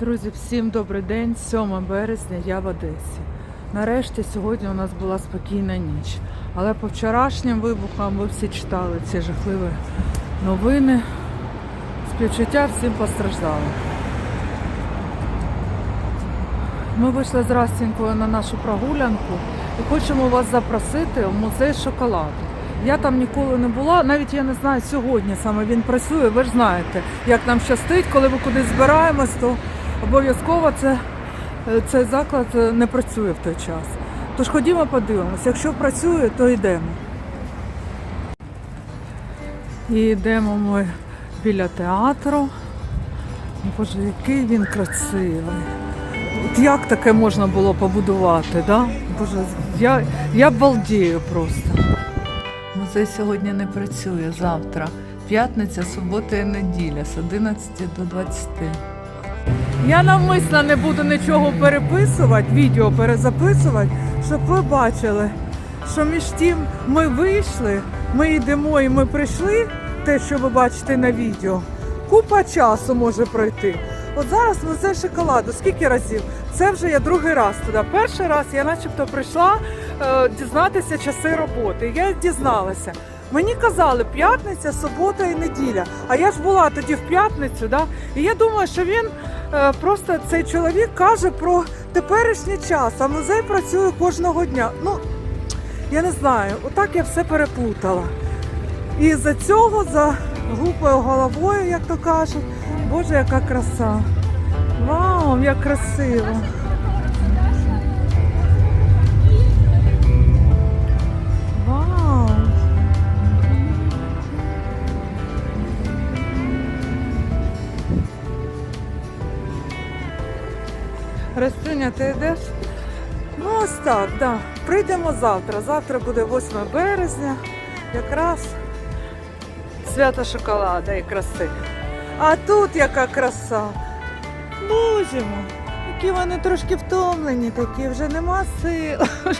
Друзі, всім добрий день. 7 березня, я в Одесі. Нарешті сьогодні у нас була спокійна ніч. Але по вчорашнім вибухам ви всі читали ці жахливі новини. Співчуття всім постраждалим. Ми вийшли з Растінькою на нашу прогулянку і хочемо вас запросити в музей шоколаду. Я там ніколи не була, навіть я не знаю, сьогодні саме він працює. Ви ж знаєте, як нам щастить, коли ми кудись збираємось, то обов'язково це, е, цей заклад е, не працює в той час. Тож ходімо подивимося. Якщо працює, то йдемо. І йдемо ми біля театру. Боже, який він красивий. От як таке можна було побудувати, да? Bоже, я, я балдію просто. Музей сьогодні не працює завтра. П'ятниця, субота і неділя з 11 до 20. Я навмисно не буду нічого переписувати, відео перезаписувати, щоб ви бачили, що між тим ми вийшли, ми йдемо і ми прийшли, те, що ви бачите на відео. Купа часу може пройти. От зараз музей шоколаду. Скільки разів? Це вже я другий раз туди. Перший раз я начебто прийшла е, дізнатися часи роботи. Я дізналася. Мені казали п'ятниця, субота і неділя. А я ж була тоді в п'ятницю, да? і я думаю, що він просто цей чоловік каже про теперішній час, а музей працює кожного дня. Ну, я не знаю, отак я все переплутала. І за цього, за глупою головою, як то кажуть, Боже, яка краса. Вау, як красиво. Растюня, ти йдеш? Ну, ось так, да. Прийдемо завтра. Завтра буде 8 березня. Якраз свято шоколада і краси. А тут яка краса. Боже мой, які вони трошки втомлені, такі вже нема сил.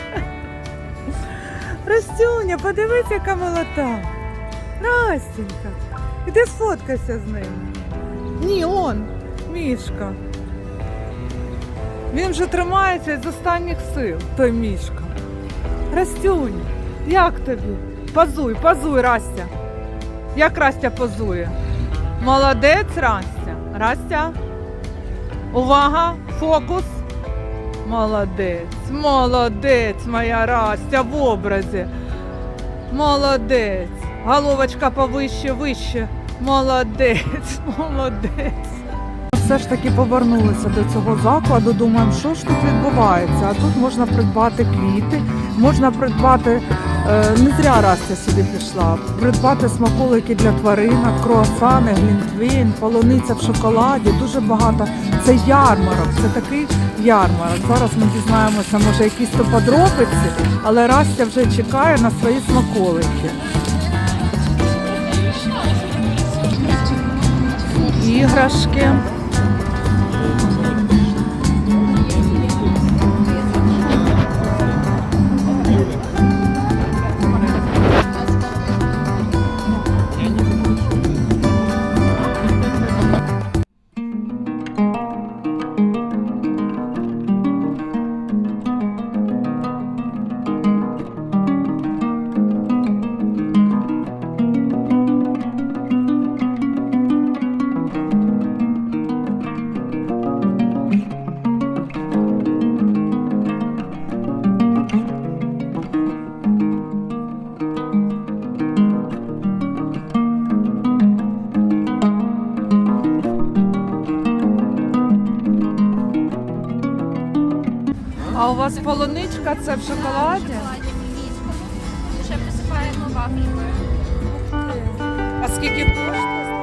Растюня, подивись, яка молота. Настенька, іди сфоткайся з ним. Ні, он, мішка. Він вже тримається з останніх сил, той мішка. Растюня, як тобі? Позуй, позуй, Растя. Як Растя позує? Молодець, Растя. Растя. Увага, фокус. Молодець, молодець, моя Растя в образі. Молодець. Головочка повище, вище. Молодець, молодець. Все ж таки повернулися до цього закладу. Думаємо, що ж тут відбувається. А тут можна придбати квіти, можна придбати е, не зря Растя сюди пішла. Придбати смаколики для тваринок, круасани, глінтвейн, полуниця в шоколаді. Дуже багато. Це ярмарок, це такий ярмарок. Зараз ми дізнаємося, може якісь то подробиці, але Растя вже чекає на свої смаколики. Іграшки. В шоколаді? Ще присипаємо вафелькою. А скільки коштує?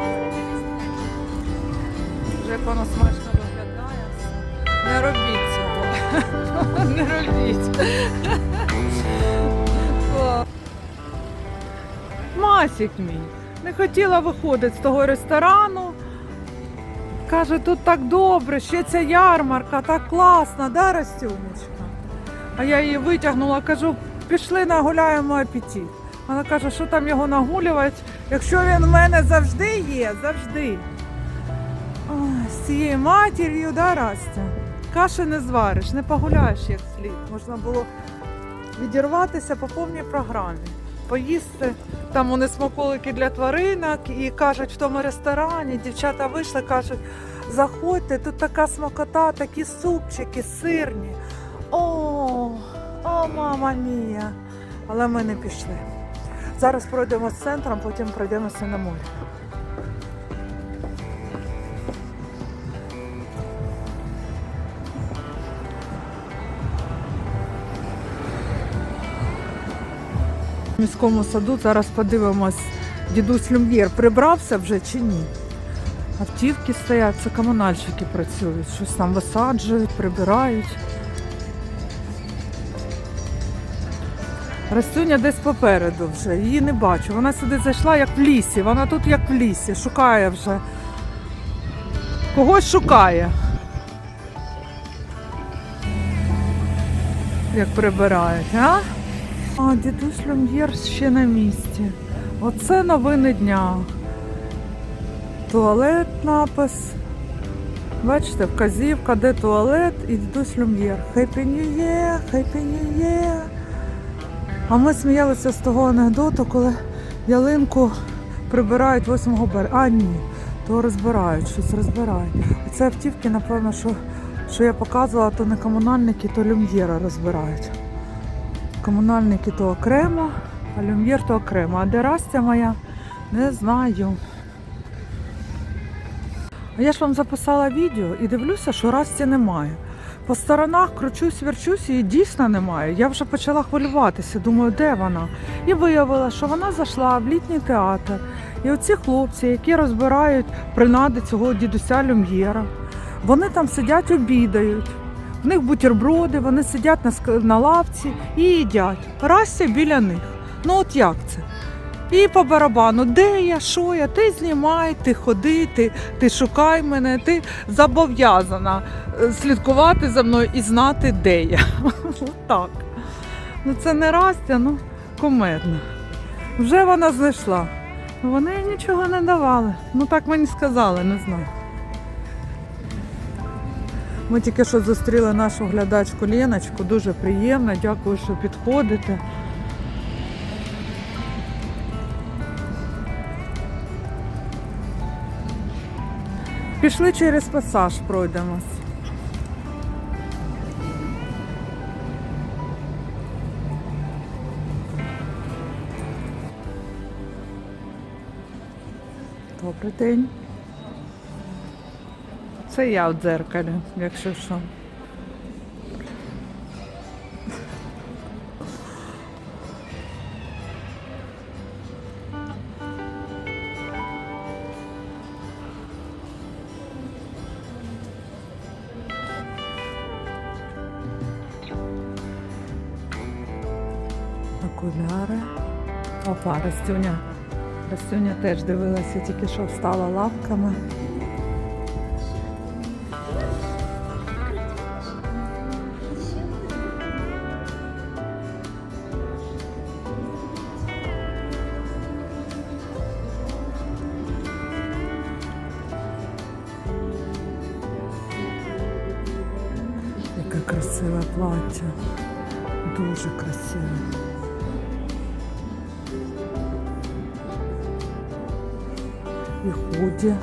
Вже як воно смачно виглядає. Не робіть цього. Не робіть. Масік мій. Не хотіла виходити з того ресторану. Каже, тут так добре, ще ця ярмарка, так класно, да, Растюнечка? А я її витягнула, кажу, пішли нагуляємо апетит. Вона каже, що там його нагулювати, якщо він в мене завжди є, завжди. Ой. з цією матір'ю, да, Растя? Каші не звариш, не погуляєш як слід. Можна було відірватися по повній програмі. Поїсти. Там вони смаколики для тваринок і кажуть в тому ресторані, дівчата вийшли, кажуть, заходьте, тут така смакота, такі супчики, сирні. О, о, мама мія. Але ми не пішли. Зараз пройдемо з центром, потім пройдемося на море. В міському саду зараз подивимось, дідусь Люм'єр прибрався вже чи ні. Автівки стоять, це комунальщики працюють, щось там висаджують, прибирають. Растюня десь попереду вже, її не бачу. Вона сюди зайшла як в лісі, вона тут як в лісі, шукає вже. Когось шукає. Як прибирають, а? А, дідусь Люм'єр ще на місці. Оце новини дня. Туалет напис. Бачите, вказівка, де туалет і дідусь Люм'єр. Happy New Year, Happy. А ми сміялися з того анекдоту, коли ялинку прибирають 8 березня. А, ні, то розбирають, щось розбирають. Оце автівки, напевно, що, що я показувала, то не комунальники, то люм'єра розбирають. Комунальники то окремо, а люм'єр то окремо. А де Растя моя, не знаю. А я ж вам записала відео і дивлюся, що Расті немає. По сторонах кручусь, верчусь, її дійсно немає. Я вже почала хвилюватися, думаю, де вона? І виявила, що вона зайшла в літній театр. І оці хлопці, які розбирають принади цього дідуся Люм'єра, вони там сидять, обідають. В них бутерброди, вони сидять на, лавці і їдять. Растя біля них. Ну от як це? І по барабану, де я, що я, ти знімай, ти ходи, ти, ти шукай мене, ти зобов'язана е, слідкувати за мною і знати, де я. Отак. Ну це не Растя, ну комедно. Вже вона знайшла. Вони нічого не давали. Ну так мені сказали, не знаю. Ми тільки що зустріли нашу глядачку Леночку, дуже приємно, дякую, що підходите. Пішли через пасаж, пройдемось. Добрий день. Це я в дзеркалі, якщо що. Растюня. Растюня теж дивилася, тільки що встала лавками. Яке красиве плаття. Дуже красиве. І худі.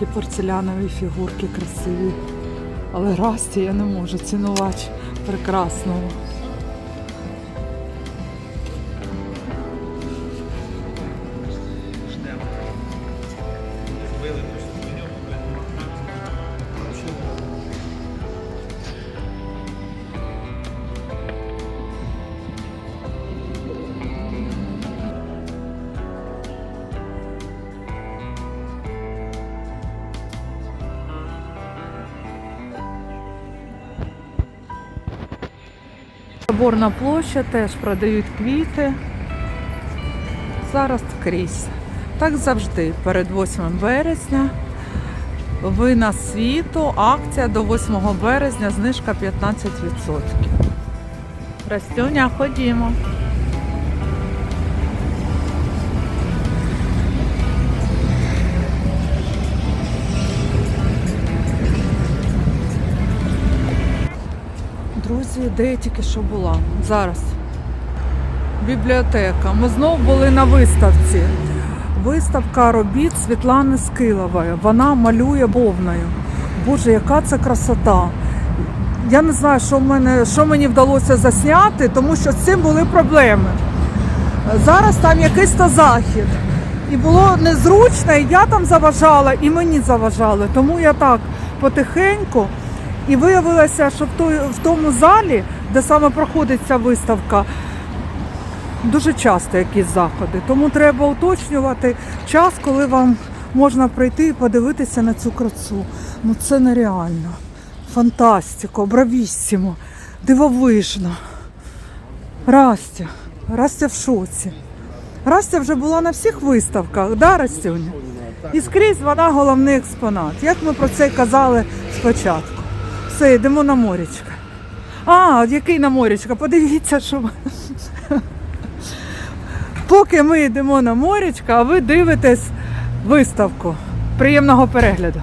Які порцелянові фігурки красиві. Але Расті я не можу цінувати прекрасного. Соборна площа теж продають квіти. Зараз скрізь. Так завжди, перед 8 березня. Вина світу, акція до 8 березня, знижка 15%. Растюня, ходімо. Друзі, де я тільки що була? Зараз. Бібліотека. Ми знову були на виставці. Виставка робіт Світлани Скилової. Вона малює бовною. Боже, яка це красота! Я не знаю, що, в мене, що мені вдалося засняти, тому що з цим були проблеми. Зараз там якийсь то захід. І було незручно, і я там заважала, і мені заважали. Тому я так потихеньку. І виявилося, що в, той, в тому залі, де саме проходить ця виставка, дуже часто якісь заходи. Тому треба уточнювати час, коли вам можна прийти і подивитися на цю красу. Ну це нереально. Фантастико, бравіссимо, дивовижно. Растя, Растя в шоці. Растя вже була на всіх виставках, да, Растюня? І скрізь вона головний експонат. Як ми про це казали спочатку. Все, йдемо на морячка. А, який на морячка? Подивіться, що. Поки ми йдемо на морячка, а ви дивитесь виставку. Приємного перегляду.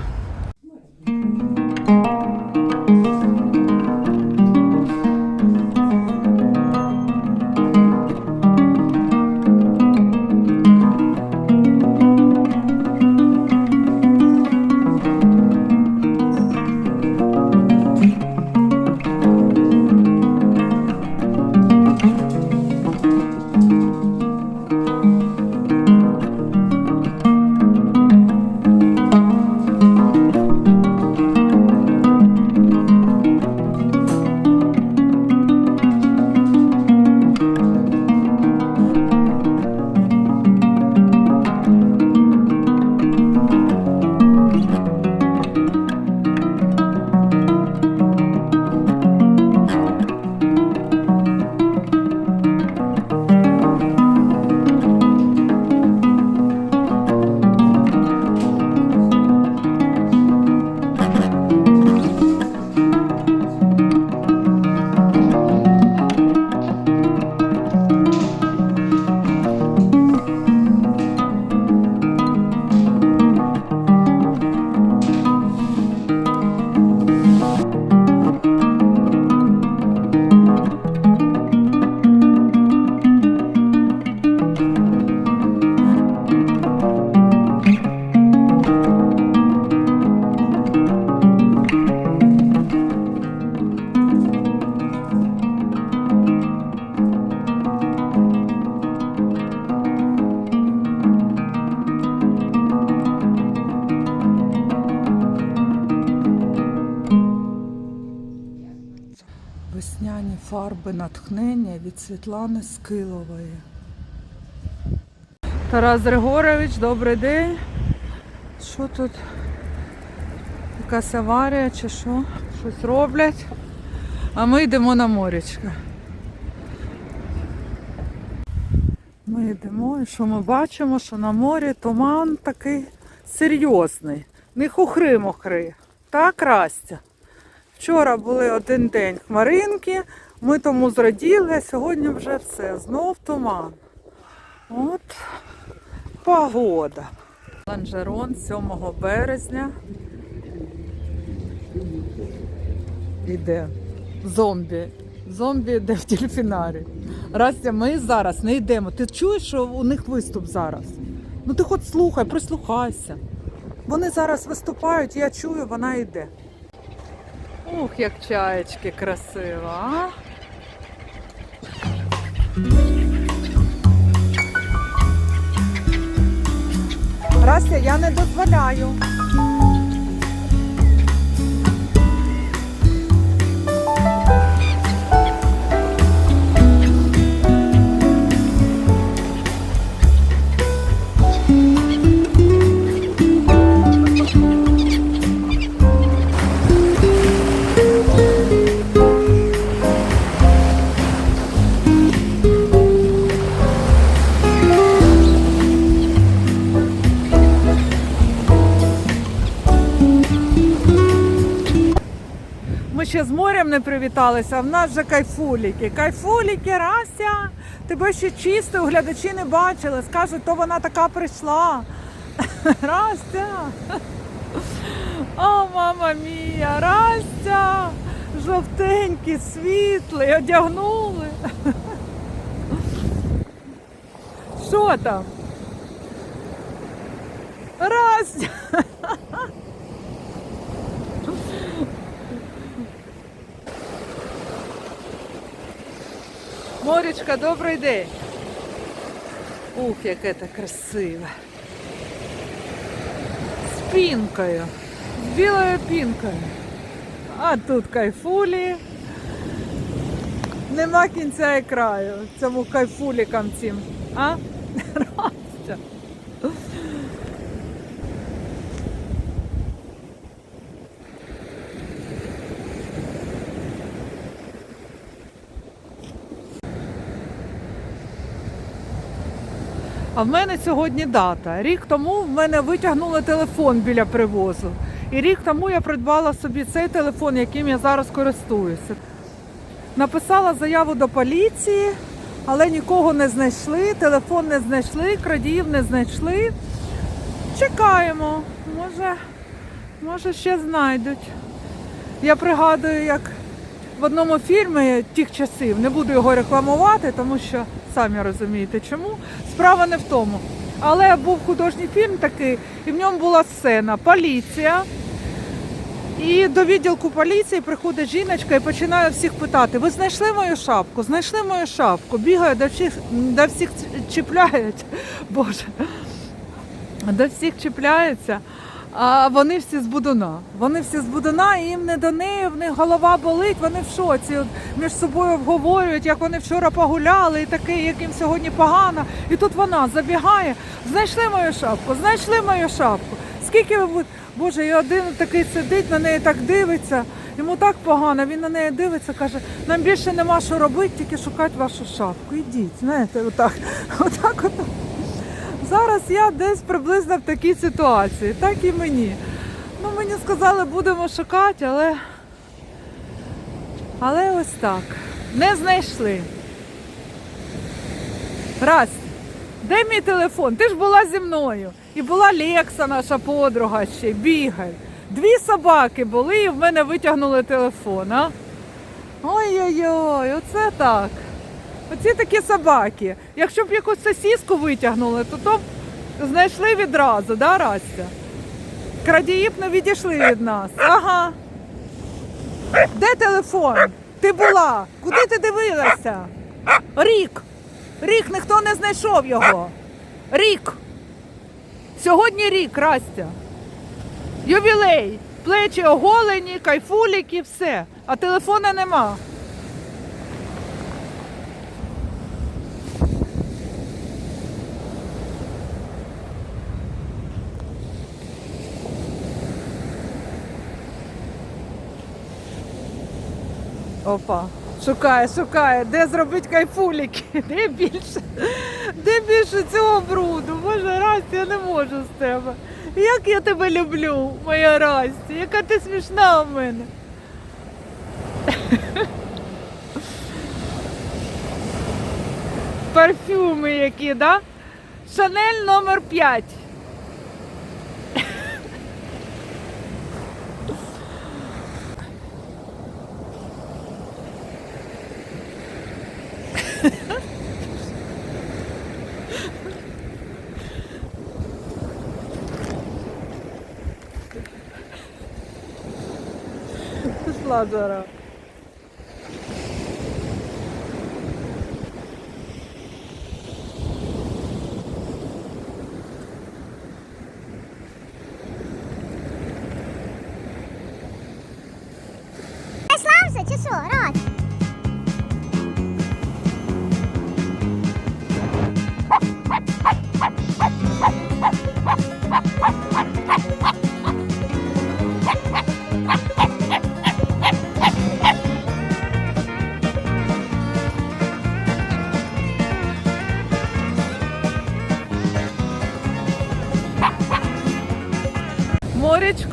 Фарби натхнення від Світлани Скилової. Тарас Григорович, добрий день. Що тут? Якась аварія чи що? Щось роблять. А ми йдемо на морячка. Ми йдемо і що ми бачимо, що на морі туман такий серйозний. Не хухри-мохри. Так, Растя? Вчора були один день хмаринки, ми тому зраділи, а сьогодні вже все. Знов туман. От погода. Ланжерон 7 березня. Іде. Зомбі. Зомбі йде в дельфінарі. Растя, ми зараз не йдемо. Ти чуєш, що у них виступ зараз? Ну ти хоч слухай, прислухайся. Вони зараз виступають, я чую, вона йде. Ух, як чаєчки красиво, а? Растя, я не дозволяю. Морем не привіталися, в нас вже кайфуліки. Кайфуліки, Рася, тебе ще чисто, глядачі не бачили. Скажуть, то вона така прийшла. Рася. О, мама мія, Растя! Жовтенький, світлий, одягнули. Що там? Растя! Морічка, добрий день. Ух, яке це красиве. З пінкою. З білою пінкою. А тут кайфулі. Нема кінця і краю цьому кайфулікам цим. А? Растя. А в мене сьогодні дата. Рік тому в мене витягнули телефон біля привозу. І рік тому я придбала собі цей телефон, яким я зараз користуюся. Написала заяву до поліції, але нікого не знайшли, телефон не знайшли, крадіїв не знайшли. Чекаємо. Може, може ще знайдуть. Я пригадую, як в одному фільмі тих часів, не буду його рекламувати, тому що самі розумієте чому. Справа не в тому. Але був художній фільм такий, і в ньому була сцена. Поліція. І до відділку поліції приходить жіночка і починає всіх питати: ви знайшли мою шапку? Знайшли мою шапку? Бігає до всіх, до всіх чіпляють. Боже, до всіх чіпляються. А вони всі з будуна. Вони всі з будуна, і їм не до неї, в них голова болить, вони в шоці. Між собою обговорюють, як вони вчора погуляли, і таке, як їм сьогодні погано. І тут вона забігає, знайшли мою шапку, знайшли мою шапку. Скільки ви будете? Боже, і один такий сидить, на неї так дивиться. Йому так погано, він на неї дивиться, каже, нам більше нема що робити, тільки шукати вашу шапку. Ідіть, знаєте, отак. Отак, отак. Зараз я десь приблизно в такій ситуації, так і мені. Ну, мені сказали, будемо шукати, але. Але ось так. Не знайшли. Раз. Де мій телефон? Ти ж була зі мною. І була Лекса, наша подруга ще, бігай. Дві собаки були і в мене витягнули телефон, а? Ой-ой-ой, оце так. Оці такі собаки. Якщо б якусь сосіску витягнули, то то б знайшли відразу, да, Растя? Крадії не відійшли від нас. Ага. Де телефон? Ти була? Куди ти дивилася? Рік. Рік, ніхто не знайшов його. Рік. Сьогодні рік, Растя. Ювілей. Плечі оголені, кайфуліки, все. А телефона нема. Опа, шукає, шукає, де зробити кайфуліки, де більше, де більше цього бруду. Боже, Расті, я не можу з тебе. Як я тебе люблю, моя Расті, яка ти смішна в мене. Парфюми які, да? Шанель номер 5. Пішла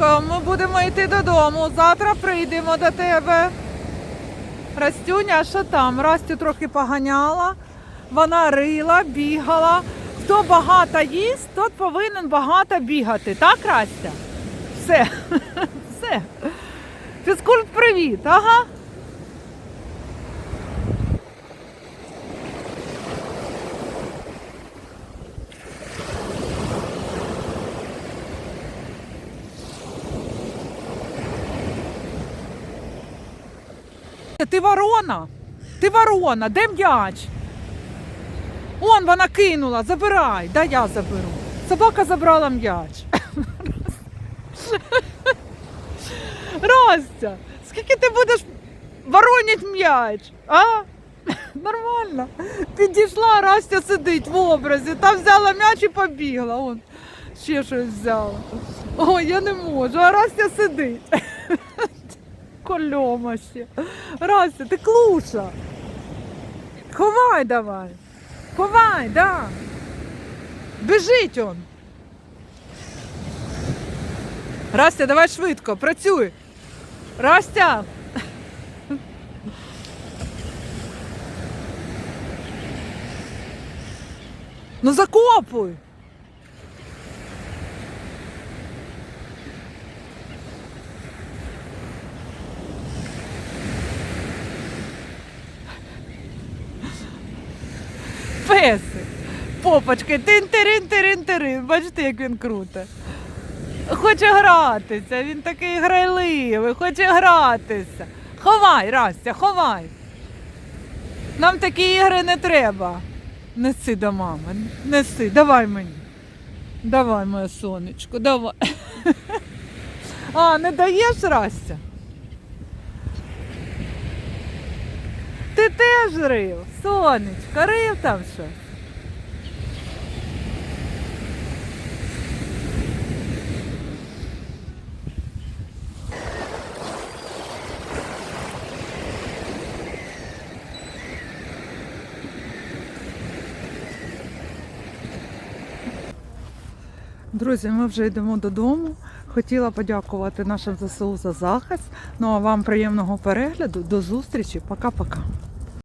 Растючечко, ми будемо йти додому. Завтра прийдемо до тебе. Растюня, що там? Растю трохи поганяла, вона рила, бігала. Хто багато їсть, тот повинен багато бігати. Так, Растя? Все. Все. Фізкульт, привіт, ага. Ти ворона. Ти ворона, де м'яч? Он вона кинула, забирай, дай я заберу. Собака забрала м'яч. Ростя, скільки ти будеш воронять м'яч? А? Нормально. Підійшла, Растя сидить в образі, та взяла м'яч і побігла. Он ще щось взяла. Ой, я не можу, а Растя сидить. Кольома ще. Растя, ти клуша. Ховай давай. Ховай, да. Біжить он. Растя, давай швидко, працюй. Растя. Ну закопуй. Песик. Попочки. Тин-тирин-тирин-тирин. Бачите, як він круте. Хоче гратися, він такий грайливий, хоче гратися. Ховай, Растя, ховай. Нам такі ігри не треба. Неси до мами, неси, давай мені. Давай, моє сонечко, давай. А, не даєш Растя? Ти теж рив, сонечко, рив там щось. Друзі, ми вже йдемо додому. Хотіла подякувати нашим ЗСУ за захист. Ну а вам приємного перегляду. До зустрічі. Пока-пока.